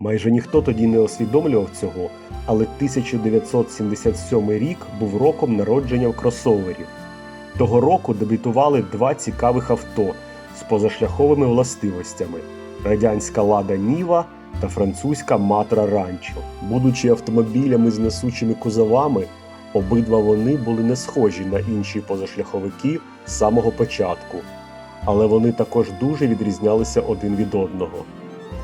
Майже ніхто тоді не усвідомлював цього, але 1977 рік був роком народження кросоверів. Того року дебютували два цікавих авто з позашляховими властивостями радянська Лада Ніва та французька Матра Ранчо. Будучи автомобілями з несучими кузовами, обидва вони були не схожі на інші позашляховики з самого початку, але вони також дуже відрізнялися один від одного.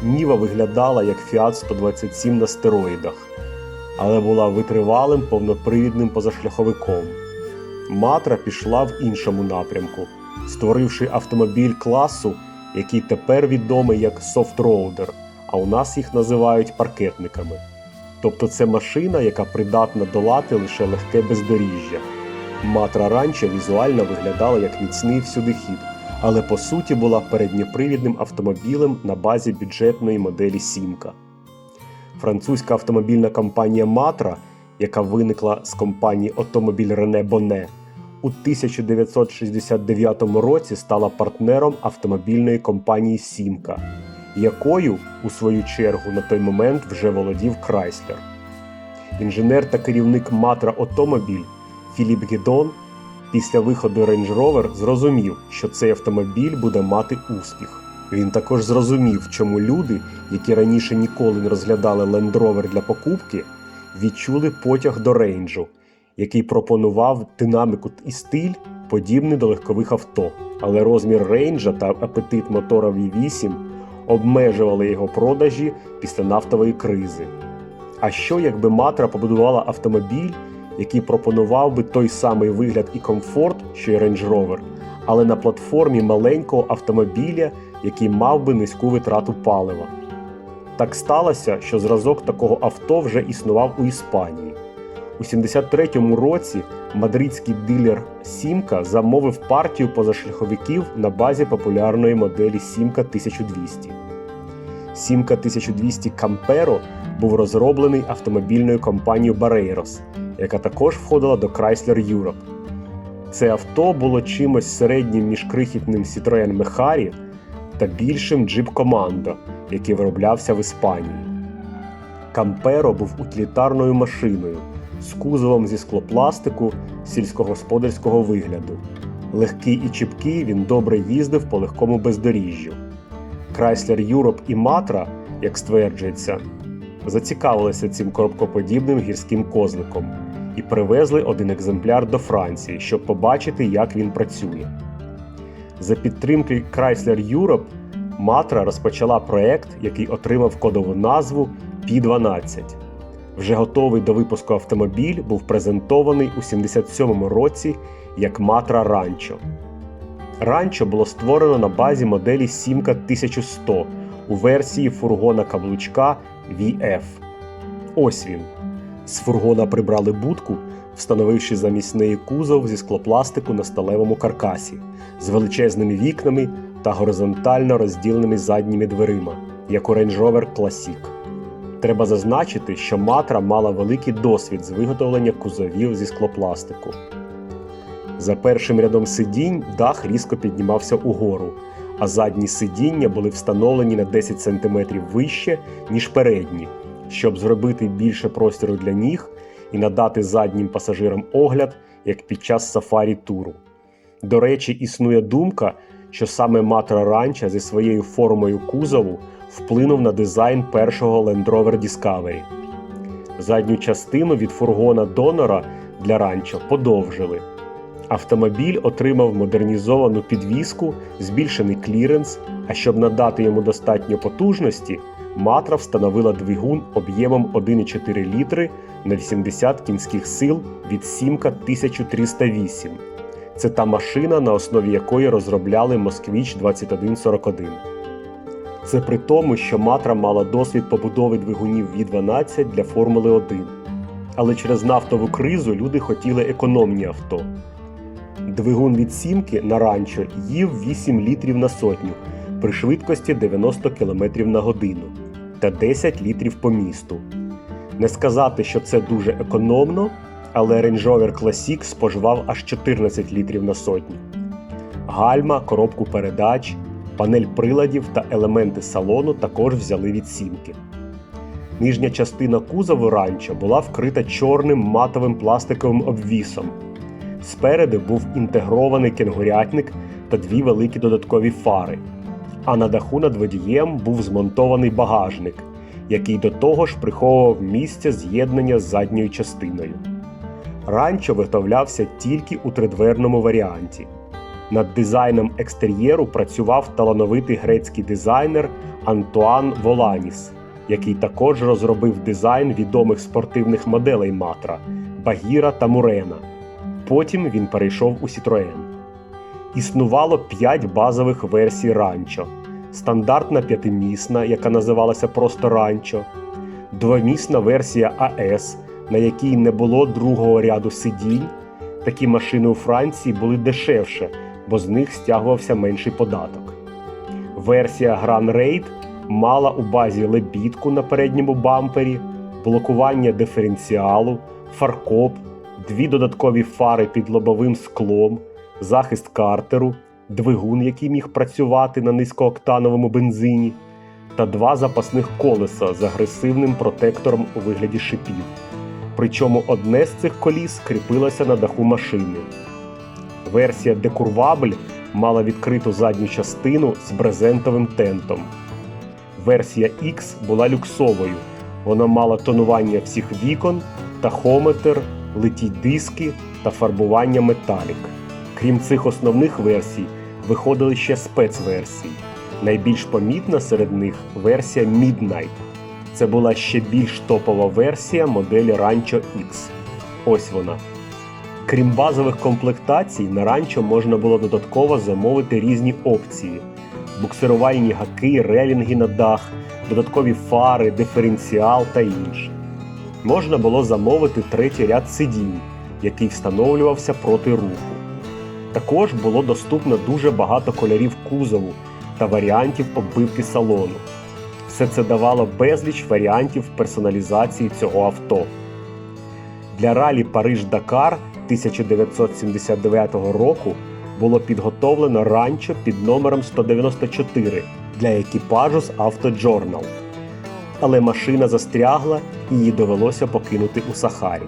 Ніва виглядала як Fiat 127 на стероїдах, але була витривалим повнопривідним позашляховиком. Матра пішла в іншому напрямку, створивши автомобіль класу, який тепер відомий як софтроудер, а у нас їх називають паркетниками. Тобто це машина, яка придатна долати лише легке бездоріжжя. Матра Ранчо візуально виглядала як міцний всюдихід, але по суті була передньопривідним автомобілем на базі бюджетної моделі Сімка. Французька автомобільна компанія Матра, яка виникла з компанії Автомобіль Рене Боне, у 1969 році стала партнером автомобільної компанії Сімка, якою, у свою чергу, на той момент вже володів Крайслер. Інженер та керівник Матра Автомобіль Філіп Гідон після виходу Range Rover зрозумів, що цей автомобіль буде мати успіх. Він також зрозумів, чому люди, які раніше ніколи не розглядали Land Rover для покупки, відчули потяг до рейнджу, який пропонував динаміку і стиль, подібний до легкових авто. Але розмір рейнджа та апетит мотора V8 обмежували його продажі після нафтової кризи. А що якби Матра побудувала автомобіль, який пропонував би той самий вигляд і комфорт, що й Range Rover, але на платформі маленького автомобіля, який мав би низьку витрату палива. Так сталося, що зразок такого авто вже існував у Іспанії. У 73-му році мадридський дилер Сімка замовив партію позашляховиків на базі популярної моделі Сімка 1200. Сімка 1200 Campero був розроблений автомобільною компанією Barreiros, яка також входила до Chrysler Europe. Це авто було чимось середнім між крихітним Citroën Mehari та більшим Jeep Commando, який вироблявся в Іспанії. Камперо був утилітарною машиною з кузовом зі склопластику сільськогосподарського вигляду. Легкий і чіпкий він добре їздив по легкому бездоріжжю. Chrysler Europe і Matra, як стверджується, зацікавилися цим коробкоподібним гірським козликом і привезли один екземпляр до Франції, щоб побачити, як він працює. За підтримки Chrysler Europe Матра розпочала проект, який отримав кодову назву P12. Вже готовий до випуску автомобіль був презентований у 77-му році як Матра Ранчо. Ранчо було створено на базі моделі Сімка 1100 у версії фургона каблучка VF. Ось він. З фургона прибрали будку, встановивши замість неї кузов зі склопластику на сталевому каркасі з величезними вікнами та горизонтально розділеними задніми дверима, як у Range Rover Classic. Треба зазначити, що Матра мала великий досвід з виготовлення кузовів зі склопластику. За першим рядом сидінь дах різко піднімався угору, а задні сидіння були встановлені на 10 см вище, ніж передні, щоб зробити більше простору для ніг і надати заднім пасажирам огляд, як під час сафарі туру. До речі, існує думка, що саме Матра Ранча зі своєю формою кузову вплинув на дизайн першого Land Rover Discovery. Задню частину від фургона донора для ранчо подовжили. Автомобіль отримав модернізовану підвіску, збільшений кліренс, а щоб надати йому достатньо потужності, Матра встановила двигун об'ємом 1,4 літри на 80 кінських сил від Сімка 1308. Це та машина, на основі якої розробляли Москвіч 2141. Це при тому, що Матра мала досвід побудови двигунів V12 для Формули 1. Але через нафтову кризу люди хотіли економні авто. Двигун від сімки на ранчо їв 8 літрів на сотню при швидкості 90 км на годину та 10 літрів по місту. Не сказати, що це дуже економно, але Range Rover Classic споживав аж 14 літрів на сотню. Гальма, коробку передач, панель приладів та елементи салону також взяли від сімки. Нижня частина кузову ранчо була вкрита чорним матовим пластиковим обвісом. Спереду був інтегрований кенгурятник та дві великі додаткові фари. А на даху над водієм був змонтований багажник, який до того ж приховував місце з'єднання з задньою частиною. Ранчо виготовлявся тільки у тридверному варіанті. Над дизайном екстер'єру працював талановитий грецький дизайнер Антуан Воланіс, який також розробив дизайн відомих спортивних моделей Матра Багіра та Мурена. Потім він перейшов у Citroën. Існувало 5 базових версій ранчо: стандартна п'ятимісна, яка називалася просто ранчо, двомісна версія АС, на якій не було другого ряду сидінь. Такі машини у Франції були дешевше, бо з них стягувався менший податок. Версія Grand Raid мала у базі лебідку на передньому бампері, блокування диференціалу, фаркоп, дві додаткові фари під лобовим склом, захист картеру, двигун, який міг працювати на низькооктановому бензині, та два запасних колеса з агресивним протектором у вигляді шипів. Причому одне з цих коліс кріпилося на даху машини. Версія Decurvable мала відкриту задню частину з брезентовим тентом. Версія X була люксовою. Вона мала тонування всіх вікон, тахометр, литі диски та фарбування металік. Крім цих основних версій, виходили ще спецверсії. Найбільш помітна серед них версія Midnight. Це була ще більш топова версія моделі Rancho X. Ось вона. Крім базових комплектацій, на ранчо можна було додатково замовити різні опції: буксирувальні гаки, релінги на дах, додаткові фари, диференціал та інше. Можна було замовити третій ряд сидінь, який встановлювався проти руху. Також було доступно дуже багато кольорів кузову та варіантів оббивки салону. Все це давало безліч варіантів персоналізації цього авто. Для ралі Париж-Дакар 1979 року було підготовлено ранчо під номером 194 для екіпажу з Автоджорнал. Але машина застрягла і її довелося покинути у Сахарі.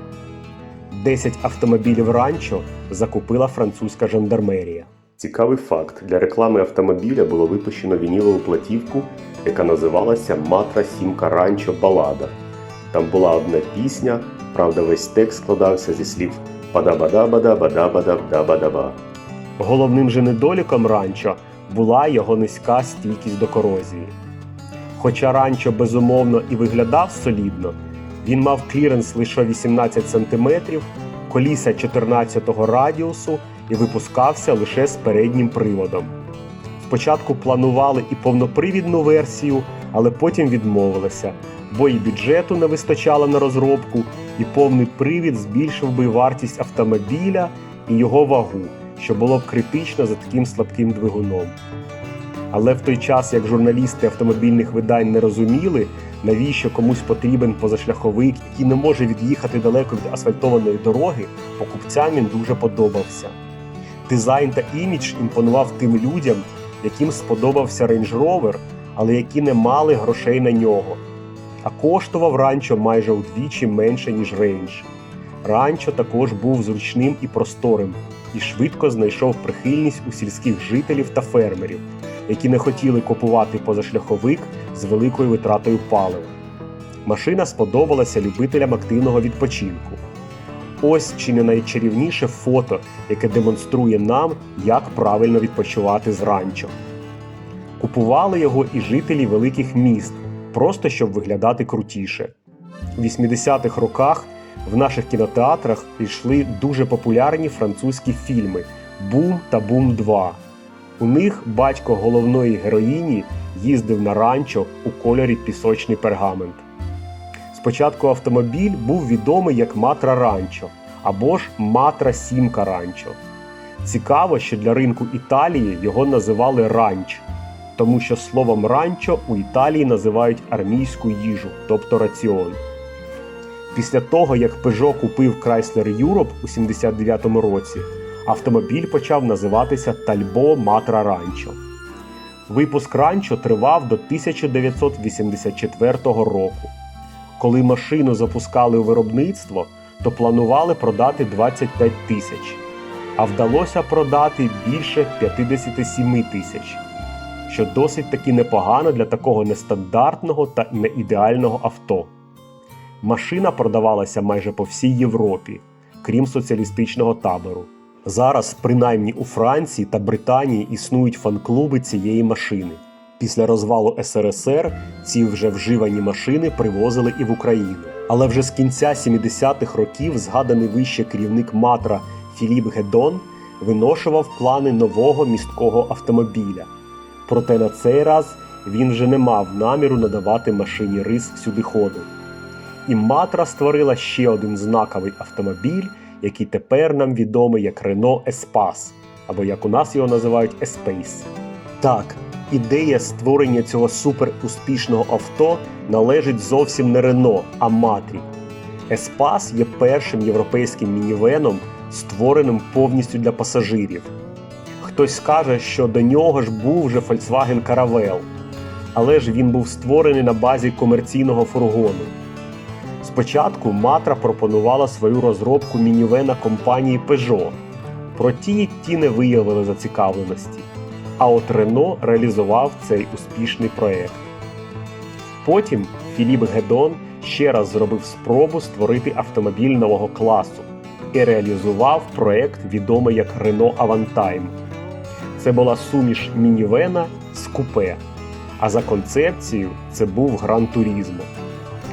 10 автомобілів ранчо закупила французька жандармерія. Цікавий факт: для реклами автомобіля було випущено вінілову платівку, яка називалася Матра Сімка Ранчо Балада. Там була одна пісня, правда, весь текст складався зі слів Бада-бада-бада-бада-бада-бада-бада. Головним же недоліком ранчо була його низька стійкість до корозії. Хоча ранчо безумовно і виглядав солідно, він мав кліренс лише 18 см, коліса 14-го радіусу і випускався лише з переднім приводом. Спочатку планували і повнопривідну версію, але потім відмовилися, бо і бюджету не вистачало на розробку, і повний привід збільшив би вартість автомобіля і його вагу, що було б критично за таким слабким двигуном. Але в той час, як журналісти автомобільних видань не розуміли, навіщо комусь потрібен позашляховик, який не може від'їхати далеко від асфальтованої дороги, покупцям він дуже подобався. Дизайн та імідж імпонував тим людям, яким сподобався Range Rover, але які не мали грошей на нього. А коштував ранчо майже удвічі менше, ніж Range. Ранчо також був зручним і просторим, і швидко знайшов прихильність у сільських жителів та фермерів, які не хотіли купувати позашляховик з великою витратою палива. Машина сподобалася любителям активного відпочинку. Ось чи не найчарівніше фото, яке демонструє нам, як правильно відпочивати з ранчо. Купували його і жителі великих міст, просто щоб виглядати крутіше. У 80-х роках в наших кінотеатрах йшли дуже популярні французькі фільми Бум та Бум 2. У них батько головної героїні їздив на ранчо у кольорі пісочний пергамент. Спочатку автомобіль був відомий як Матра Ранчо або ж Матра Сімка Ранчо. Цікаво, що для ринку Італії його називали ранч, тому що словом ранчо у Італії називають армійську їжу, тобто раціон. Після того, як Peugeot купив Chrysler Europe у 79-му році, автомобіль почав називатися Talbot Matra Rancho. Випуск ранчо тривав до 1984 року. Коли машину запускали у виробництво, то планували продати 25 тисяч, а вдалося продати більше 57 тисяч, що досить таки непогано для такого нестандартного та неідеального авто. Машина продавалася майже по всій Європі, крім соціалістичного табору. Зараз, принаймні у Франції та Британії, існують фан-клуби цієї машини. Після розвалу СРСР ці вже вживані машини привозили і в Україну. Але вже з кінця 70-х років згаданий вище керівник Матра Філіп Гедон виношував плани нового місткого автомобіля. Проте на цей раз він вже не мав наміру надавати машині рис всюдиходу. І Матра створила ще один знаковий автомобіль, який тепер нам відомий як Renault Espace, або як у нас його називають Espace. Так, ідея створення цього суперуспішного авто належить зовсім не Renault, а Матрі. Espace є першим європейським мінівеном, створеним повністю для пасажирів. Хтось скаже, що до нього ж був вже Volkswagen Caravelle, але ж він був створений на базі комерційного фургону. Спочатку Матра пропонувала свою розробку мінівена компанії Peugeot, проте ті не виявили зацікавленості. А от Рено реалізував цей успішний проект. Потім Філіп Гедон ще раз зробив спробу створити автомобіль нового класу і реалізував проект, відомий як Renault Avantime. Це була суміш мінівена з купе, а за концепцією це був Гран Турізмо.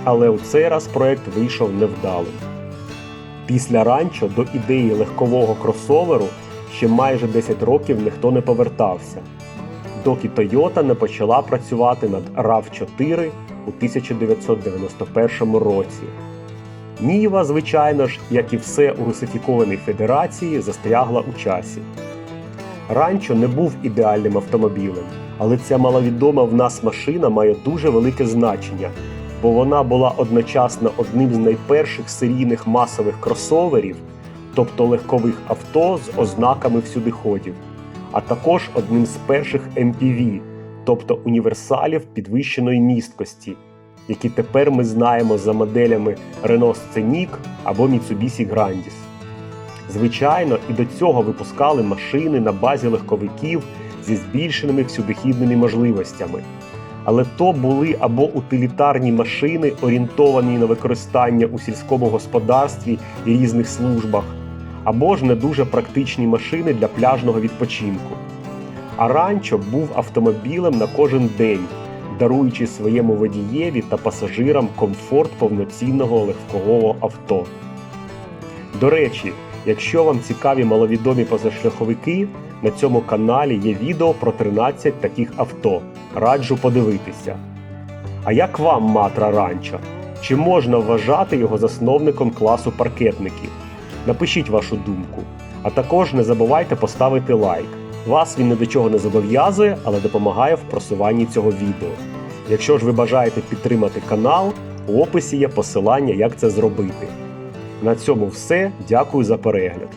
Але у цей раз проект вийшов невдалим. Після ранчо до ідеї легкового кросоверу ще майже 10 років ніхто не повертався, доки Toyota не почала працювати над RAV4 у 1991 році. Ніва, звичайно ж, як і все у русифікованій федерації, застрягла у часі. Ранчо не був ідеальним автомобілем, але ця маловідома в нас машина має дуже велике значення, бо вона була одночасно одним з найперших серійних масових кросоверів, тобто легкових авто з ознаками всюдиходів, а також одним з перших MPV, тобто універсалів підвищеної місткості, які тепер ми знаємо за моделями Renault Scenic або Mitsubishi Grandis. Звичайно, і до цього випускали машини на базі легковиків зі збільшеними всюдихідними можливостями. Але то були або утилітарні машини, орієнтовані на використання у сільському господарстві і різних службах, або ж не дуже практичні машини для пляжного відпочинку. А ранчо був автомобілем на кожен день, даруючи своєму водієві та пасажирам комфорт повноцінного легкового авто. До речі, якщо вам цікаві маловідомі позашляховики, на цьому каналі є відео про 13 таких авто. Раджу подивитися. А як вам Матра Ранчо? Чи можна вважати його засновником класу паркетників? Напишіть вашу думку. А також не забувайте поставити лайк. Вас він ні до чого не зобов'язує, але допомагає в просуванні цього відео. Якщо ж ви бажаєте підтримати канал, у описі є посилання, як це зробити. На цьому все. Дякую за перегляд.